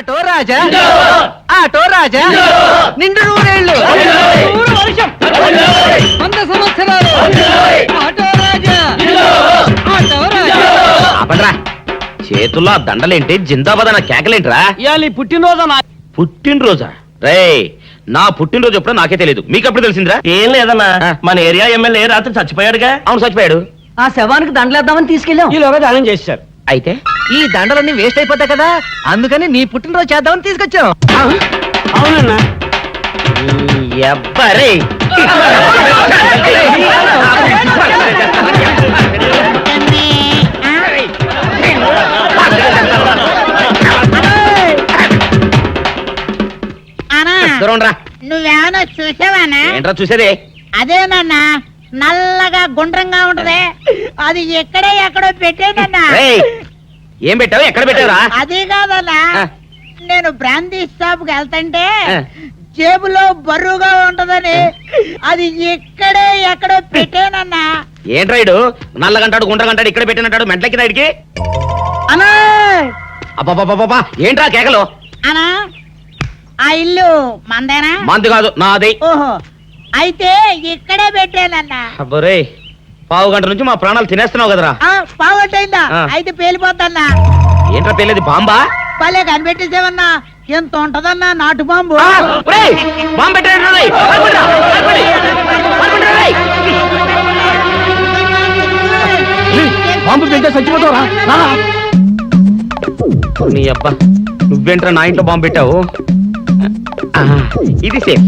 Auto Raja? Auto రాజా? నిండు నూరేళ్ళు! నూరు వర్షం వంద సంవత్సరాలు! ఆటో రాజా! ఆటో రాజా! చేతుల్లో ఆ దండలేంటి? జిందాబాద్ అన్న కేకలేంట్రా? ఇవాళ ఈ పుట్టినరోజు నా పుట్టినరోజా? రే నా పుట్టినరోజు ఎప్పుడో నాకే తెలియదు మీకు ఎప్పుడు తెలిసిందిరా? ఏం లేదన్నా. మన ఏరియా ఎమ్మెల్యే రాత్రి చచ్చిపోయాడుగా. అవును చచ్చిపోయాడు. ఆ శవానికి దండలేద్దామని తీసుకెళ్ళాం. ఈలోగా దానం చేశారు. అయితే? ఈ దండలన్నీ వేస్ట్ అయిపోతాయి కదా? అందుకని నీ పుట్టినరోజు చేద్దామని తీసుకొచ్చాం. అవునన్నా. ఎవ్వరే. అనా దూరం రా. నువ్వేమైనా చూసావానా? ఏంట్రా చూసేది? అదేనన్నా నల్లగా గుండ్రంగా ఉంటది. అది ఎక్కడే ఎక్కడో పెట్టేనన్నా. ఏం పెట్టావు? ఎక్కడ పెట్టావురా? అది కాదన్నా. నేను బ్రాందీ షాప్కి వెళ్తుంటే. జేబులో బరువుగా ఉంటదని అది ఎక్కడే ఎక్కడో పెట్టానన్నా. ఏంట్రా ఇడు? నల్లగంటాడు గుండ్రగంటాడు ఇక్కడ పెట్టినట్టాడు మెంట్లకి రాడికి అనా అబ్బాబాబాబా ఏంట్రా కేకలు? అనా ఆ ఇల్లు మందేనా? మంది కాదు నాది. ఓహో అయితే ఇక్కడే పెట్టానన్నా. అబ్బరే పావు గంట నుంచి మా ప్రాణాలు తినేస్తున్నావు కదరా. ఆ, పావుగంటైందా ఆ. అయితే పేలిపోతాన్నా ఏంట్రా పెళ్ళేది బాంబా? భలే కనిపెట్టేసేవన్నా. ఎంత ఉంటదన్నా నాటు బాంబు? బాంబు చచ్చిపోతావరా? నీ అబ్బా నువ్వేంట్రా నా ఇంట్లో బాంబు పెట్టావు? ఇది సేఫ్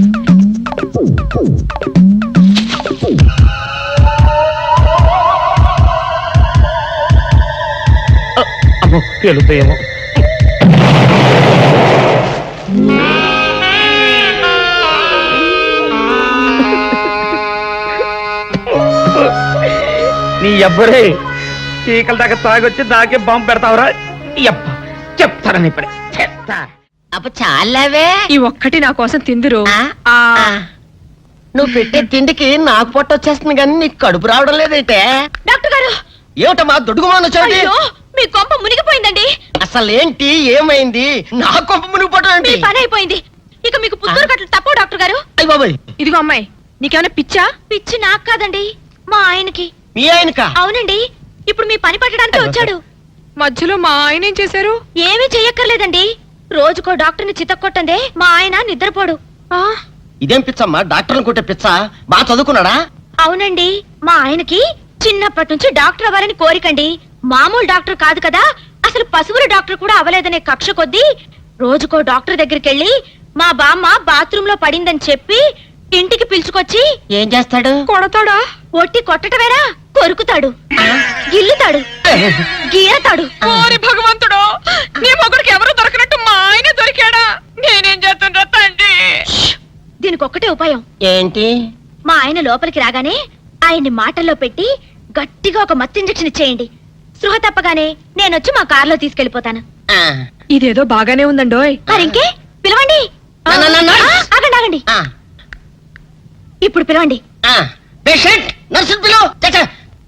పేలుతాయేమో నీ ఎవ్వరే చీకల దాకా తాగొచ్చి నాకే బాంబు పెడతావురా? ఎప్ప చెప్తారని ఇప్పుడే చెప్తా. అప్ప చాలావే. ఈ ఒక్కటి నా కోసం తిందురు. ఆ? నువ్వు పెట్టే తిండికి నాకు పొట్ట వచ్చేస్తుంది కానీ నీకు కడుపు రావడం లేదైతే. డాక్టర్ గారు! ఏమిటమ్మా దొడుగుమాను అయ్యో! మీ కొంప మునిగిపోయిందండి. అసలు ఏంటి ఏమైంది? నా కొంప మునిగిపోవడం మీ ఏంటి పని అయిపోయింది. ఇక మీకు పుత్తూరు కట్టలు తప్పవు డాక్టర్ గారు. అయ్య బాబాయ్. ఇదిగో అమ్మాయి నీకేమైనా పిచ్చా? పిచ్చి నాకు కాదండి. మా ఆయనకి. మీ ఆయనక? అవునండి. ఇప్పుడు మీ పని పట్టడానికి వచ్చాడు. మధ్యలో మా ఆయన ఏం చేశారు? ఏమీ చెయ్యక్కర్లేదండి. రోజుకో డాక్టర్ని చితక్కొట్టందే మా ఆయన నిద్రపోడు. ఇదేం పిచ్చమ్మా? డాక్టర్ని కొట్టే పిచ్చ? బాగా చదువుకున్నాడా? అవునండి. మా ఆయనకి చిన్నప్పటి నుంచి డాక్టర్ అవ్వాలని కోరికండి. మామూలు డాక్టర్ కాదు కదా. అసలు పశువుల డాక్టర్ కూడా అవ్వలేదనే కక్ష కొద్దీ రోజుకో డాక్టర్ దగ్గరికి వెళ్ళి మా బామ్మ బాత్రూమ్లో పడిందని చెప్పి ఇంటికి పిలుచుకొచ్చి ఏం చేస్తాడు? కొడతాడా? ఒట్టి కొట్టటమేరా? కొరుకుతాడు. గిల్లుతాడు. గీరతాడు. ఓరి భగవంతుడు నీ మొగుడికి ఎవరు దొరకనట్టు మా ఆయన దొరికాడా? నేనేం చేస్తుండ్రా తండ్రి? దీనికి ఒక్కటే ఉపాయం. ఏంటి? మా ఆయన లోపలికి రాగానే ఆయన్ని మాటల్లో పెట్టి గట్టిగా ఒక మత్తు ఇంజెక్షన్ ఇచ్చేయండి. స్పృహ తప్పగానే నేనొచ్చి మా కారులో తీసుకెళ్ళిపోతాను ఆ, ఇదేదో బాగానే ఉందండోయ్. మరింకే పిలవండి. నా, నా, నా, నా. ఆ, ఆగండి ఆగండి. ఆ, ఇప్పుడు పిలవండి. ఆ. పేషెంట్ నర్సు పిలు.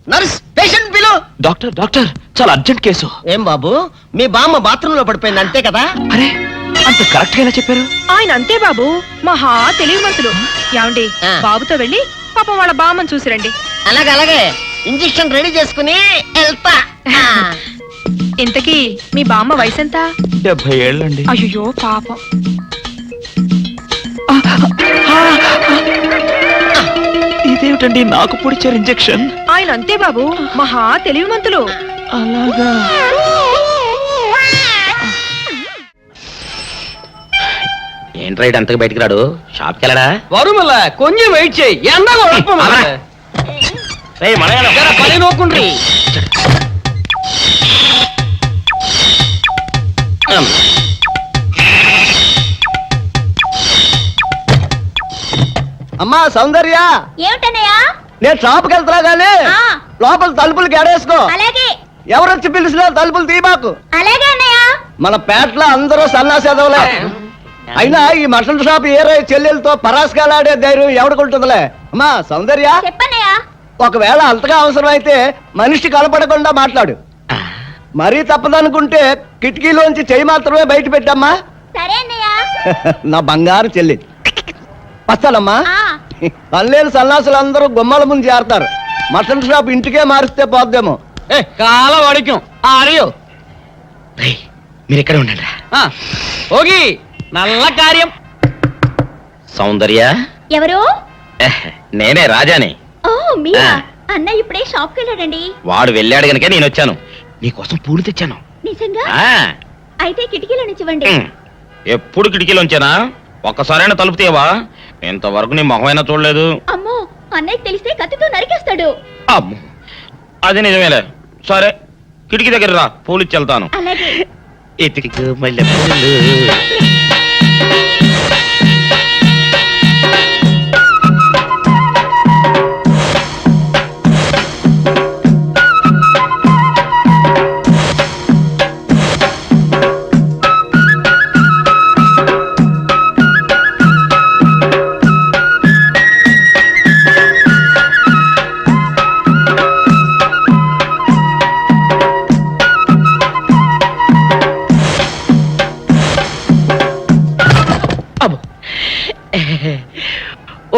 నర్స్ పేషెంట్ పిలు. డాక్టర్ డాక్టర్ చాలా అర్జెంట్ కేసు. ఏం బాబు? మీ బామ్మ బాత్రూమ్లో పడిపోయింది అంతే కదా? అరే అంత కరెక్ట్గా ఎలా చెప్పారు? ఆయన అంతే బాబు మహా తెలివి మనసులు ఏమండి ఆ. బాబుతో వెళ్ళి పాపం వాళ్ళ బామ్మని చూసిరండి. అలాగే అలాగే. ఇంజెక్షన్ రెడీ చేసుకుని వెళ్తా. ఆ. ఇంతకీ మీ బామ్మ వయసు ఎంత డెబ్బై ఏళ్ళండి. అయ్యో పాపం. ఇదేమిటండి నాకు పొడిచారు ఇంజెక్షన్? ఆయన అంతే బాబు మహా తెలివిమంతులు. అలాగా. ఏంట్రా ఇడు అంతగా బయటికి రాడు? షాప్కి వెళ్ళడా? వరుమల కొంచెం వెయిట్ చేయి. ఎండగా అమ్మా సౌందర్య. ఏమిటన్నయ్యా? నేను షాప్కి వెళ్తున్నా గానీ ఆ. లోపల తలుపులు గడేసుకో. అలాగే. ఎవరొచ్చి పిలిచినా తలుపులు అలాగే అన్నయ్య. మన పేటలో అందరూ సన్నాసేదవులే. అయినా ఈ మటన్ షాప్ ఏరే చెల్లెలతో పరాస్కాలాడే ధైర్యం ఎవడుకుంటుందిలే అమ్మా సౌందర్య. చెప్పన్నయ్య ఒకవేళ అంతగా అవసరమైతే మనిషి కలపడకుండా మాట్లాడు. మరీ తప్పదనుకుంటే కిటికీలోంచి చెయ్యి మాత్రమే బయట పెట్టమ్మా. నా బంగారు చెల్లి. వస్తానమ్మా. పల్లెలు సన్నాసులు అందరూ గుమ్మల ముందు చేరతారు మటన్ షాప్ ఇంటికే మారిస్తే పోద్దేమో. ఏ కాల వాడిక్యం ఆరియో రేయ్, మీరు ఇక్కడే ఉండండి ఓగి నల్ల కార్యం. సౌందర్య. ఎవరు? నేనే రాజాని. ఓ మీరా ఆ. అన్న ఇప్పుడే షాప్కి వెళ్ళాడండి. వాడు వెళ్ళాడు గనుక నేను వచ్చాను. నీకోసం పూలు తెచ్చాను. నిజంగా? ఆ, అయితే కిటికీలో నుంచి ఇవ్వండి ఉమ్. ఎప్పుడు కిటికీలోంచానా ఒక్కసారైనా తలుపు తీయవా? ఇంతవరకు నీ మొహమైనా చూడలేదు. అమ్మో అన్నయ్య తెలిస్తే కత్తితో నరికేస్తాడు. అమ్ము. అది నిజమేలే. సరే కిటికీ దగ్గర రా. పూలు ఇచ్చి వెళ్తాను. అలాగే. మల్లె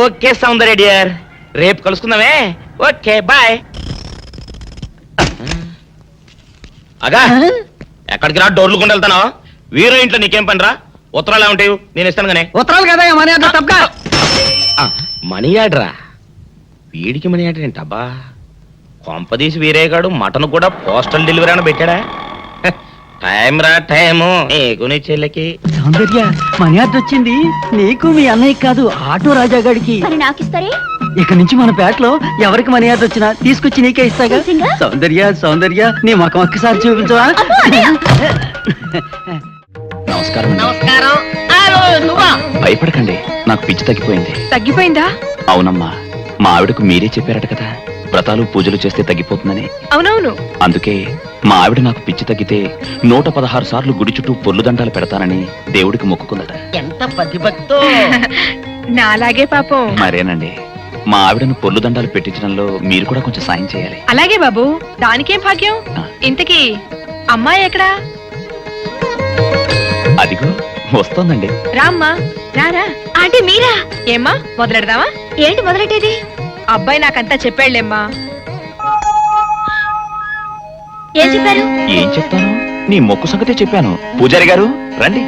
ఓకే సౌందర్య డియర్. రేపు కలుసుకుందామే. Okay bye. అగా ఎక్కడికి రా? డోర్లు కొండ వెళ్తానా వీరో ఇంట్లో నీకేం పని రా ఉత్తరాలు ఏమంటాయి నేను ఇస్తాను గానే. ఉత్తరాలు కదా మన యొక్క తప్పక ఆ, మనీ ఆర్డరా? వీడికి మనీ ఆర్డర్ ఏంటి అబ్బా కొంపదీసి వీరేగాడు మటన్ కూడా పోస్టల్ డెలివరీ అని పెట్టాడా? టైం రా టైము. నీకు నీ చెల్లెకి? సౌందర్య మర్యాద వచ్చింది. నీకు మీ అన్నయ్య కాదు ఆటో రాజా గాడికి. మరి నాకు ఇస్తారే? ఇక నుంచి మన పేటలో ఎవరికి మర్యాద వచ్చినా తీసుకొచ్చి నీకే ఇస్తాగా. నిజంగా? సౌందర్య సౌందర్య నీ ముఖం ఒక్కసారి చూపించవా. నమస్కారం. నమస్కారం. హలో నువ్వా? భయపడకండి నాకు పిచ్చి తగ్గిపోయింది. తగ్గిపోయిందా? అవునమ్మా మా ఆవిడకు మీరే చెప్పారట కదా. వ్రతాలు పూజలు చేస్తే తగ్గిపోతుందని? అవునవును. అందుకే మా ఆవిడ నాకు పిచ్చి తగ్గితే నూట పదహారు సార్లు గుడి చుట్టూ పొర్లు దండాలు పెడతానని దేవుడికి మొక్కుకుందట. ఎంత పతిభక్తో నా అలాగే పాపం. మరేనండి మా ఆవిడను పొర్లు దండాలు పెట్టించడంలో మీరు కూడా కొంచెం సాయం చేయాలి. అలాగే బాబు దానికేం భాగ్యం? ఇంతకీ అమ్మాయి ఎక్కడా? అదిగో వస్తోందండి. రామ్మా రారా. ఆంటీ మీరా? ఏమ్మా మొదలెడదామా? ఏంటి మొదలెట్టేది? అబ్బాయి నాకంతా చెప్పాడులేమ్మా. ఏం చెప్పారు? ఏం చెప్తాను? నీ మొక్కు సంగతే చెప్పాను. పూజారి గారు రండి.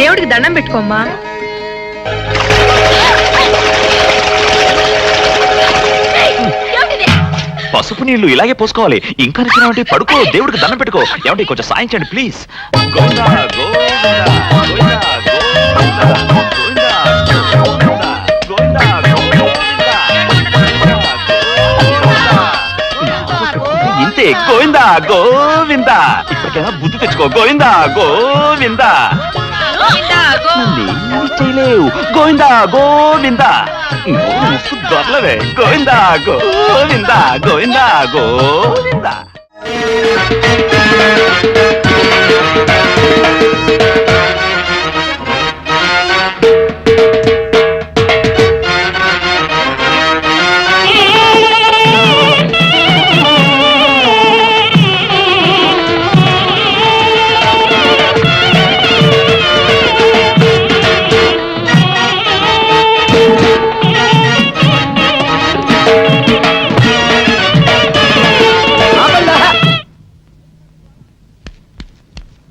దేవుడికి దండం పెట్టుకోమ్మా? పసుపు నీళ్ళు ఇలాగే పోసుకోవాలి. ఇంకా నిచ్చినావంటే పడుకో దేవుడికి దండం పెట్టుకో. ఏమంటే కొంచెం సాయం చేయండి ప్లీజ్. గోవిందా, గోవిందా, గోవిందా, గోవిందా. ఇప్పటికైనా బుద్ధి తెచ్చుకో. గోవిందా గోవిందా. నన్నేమీ చేయలేవు. గోవిందా గోవిందా. నోరు ముక్కు దొరలవే. గోవిందా గోవిందా గోవిందా గోవిందా.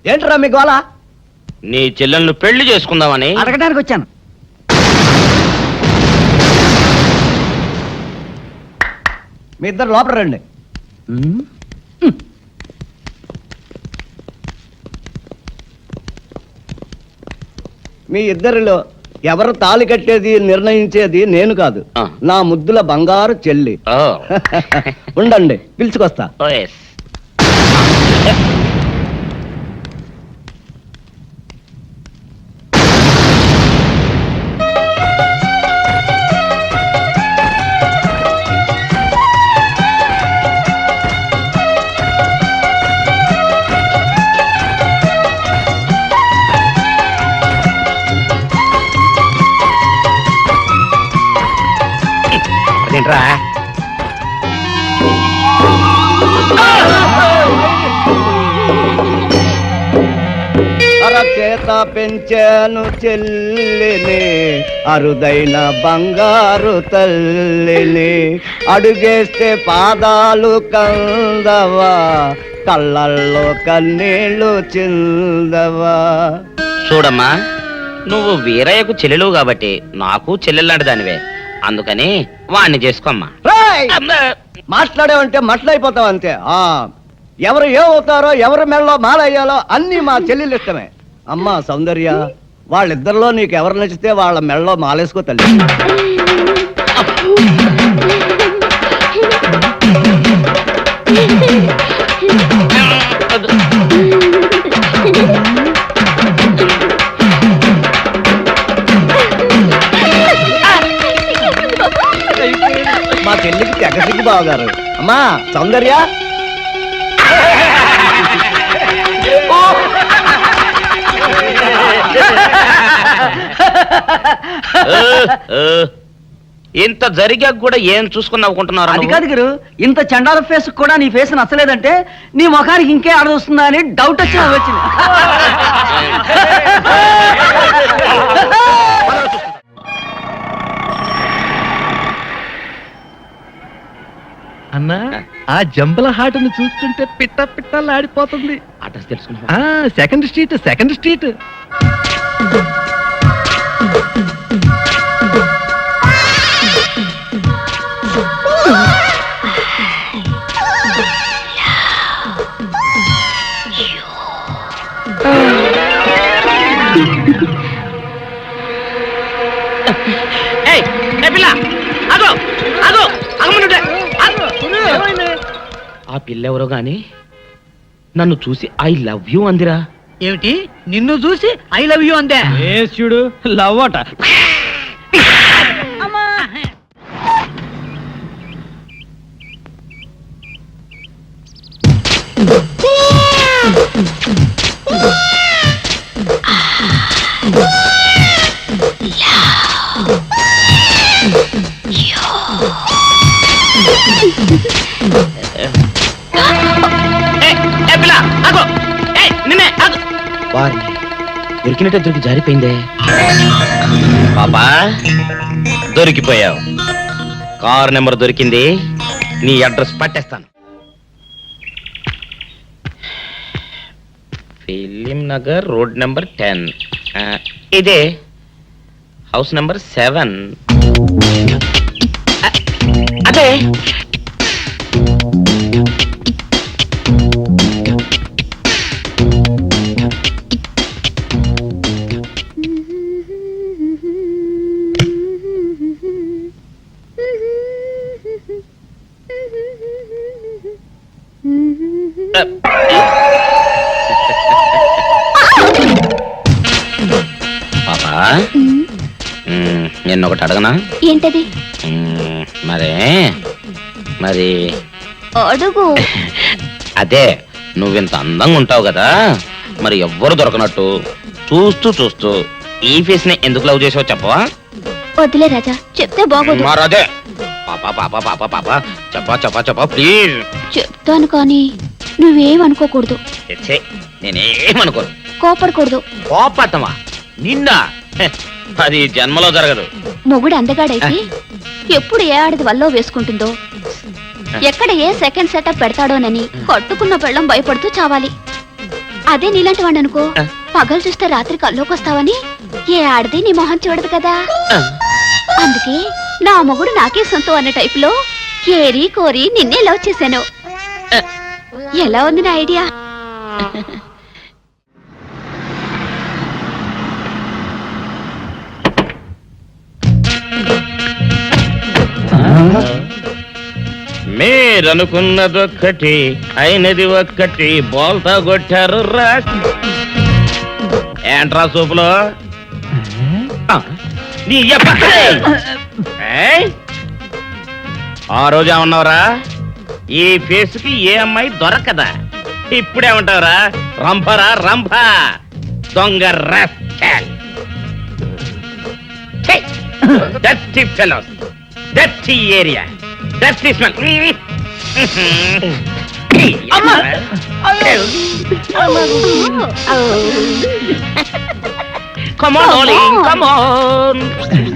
ఏంట్రా మీ గోళ నీ చెల్లెలను పెళ్ళి చేసుకుందామని. అడగడానికి వచ్చాను. మీ ఇద్దరు లోపల రండి. మీ ఇద్దరిలో ఎవరు తాళి కట్టేది నిర్ణయించేది నేను కాదు. నా ముద్దుల బంగారు చెల్లి. ఉండండి పిలుచుకొస్తా. చేత పెంచాను చెల్లిని అరుదైన బంగారు తల్లిని. అడుగేస్తే పాదాలు కందవా కళ్ళల్లో కన్నీళ్ళు చిందవా. చూడమ్మా నువ్వు వీరయ్యకు చెల్లెలు కాబట్టి నాకు చెల్లెలాంటి దానివే. అందుకని వాణ్ణి చేసుకోమ్మా! మాట్లాడేవంటే మట్లయిపోతావు అంతే ఆ ఎవరు ఏమవుతారో ఎవరి మెళ్ళలో మాలయ్యాలో అన్ని మా చెల్లెలు ఇష్టమే అమ్మా సౌందర్య వాళ్ళిద్దరిలో నీకు ఎవరు నచ్చితే వాళ్ళ మెళ్ళలో మాలేసుకో తల్లి. మా చెల్లికి తెగసిగ్గు బావగారు. అమ్మా సౌందర్య. ఇంత జరిగాక కూడా ఏం చూసుకుని నవ్వుకుంటున్నారు అది కాదు గురు. ఇంత చండాల ఫేస్ కూడా నీ ఫేస్ నచ్చలేదంటే నీ ముఖానికి ఇంకే ఆడదొస్తుందా అని డౌట్ వచ్చి వచ్చింది. అన్నా ఆ జంబల హాటును చూస్తుంటే పిట్ట పిట్టలాడిపోతుంది అడ్రస్ తెలుసుకున్నా ఆ సెకండ్ స్ట్రీట్ సెకండ్ స్ట్రీట్ ఆ పిల్ల ఎవరో గాని నన్ను చూసి ఐ లవ్ యూ అందిరా. ఏమిటి? నిన్ను చూసి ఐ లవ్ యూ అందే. చూడు లవ్ అట. దొరికినట్టే దొరికి జారిపోయిందే. పాపా దొరికిపోయావు. కారు నెంబర్ దొరికింది. నీ address పట్టేస్తాను. Film Nagar road number ten. ఇదే హౌస్ నెంబర్ సెవెన్. అదే నిన్న ఒకటి అడగనా? ఏంటది? మరే మరి అడుగు. అదే నువ్వింత అందంగా ఉంటావు కదా మరి ఎవ్వరు దొరకనట్టు చూస్తూ చూస్తూ ఈ ఫేస్ని ఎందుకు లవ్ చేసావు చెప్పవా? వదిలే రాజా చెప్తే బాగోదు. మరదే పాపా పాపా పాపా పాపా చెప్పా చెప్పా చెప్పా ప్లీజ్ చెప్తాను కానీ నువ్వేమనుకోకూడదు. నేనేమనుకోను. కోపడకూడదు. కోపట్టమా నిన్న. అది జన్మలో జరగదు. మొగుడు అందగాడైతే ఎప్పుడు ఏ ఆడది వల్లో వేసుకుంటుందో ఎక్కడ ఏ సెకండ్ సెటప్ పెడతాడోనని కట్టుకున్న పెళ్ళం భయపడుతూ చావాలి. అదే నీలాంటి వాడు అనుకో పగలు చూస్తే రాత్రి కల్లోకొస్తావని ఏ ఆడది నీ మొహం చూడదు కదా. అందుకే నా మొగుడు నాకే సొంతం అన్న టైపులో ఏరి కోరి నిన్నే లవ్ చేశాను. ఎలా ఉంది నా ఐడియా? మీరనుకున్నదొక్కటి అయినది ఒక్కటి బోల్తా కొట్టారు రా ఏంట్రా సూపులో ఆ, నీ యబ్బ- ఏయ్! ఆ రోజు ఏమన్నావురా ఈ ఫేస్కి ఏ అమ్మాయి దొరకదా ఇప్పుడేమంటావురా రంభరా రంభ దొంగ rascal. ఛీ! Dirty fellows. Dirty area. Dirty smell. Come on, darling, come on.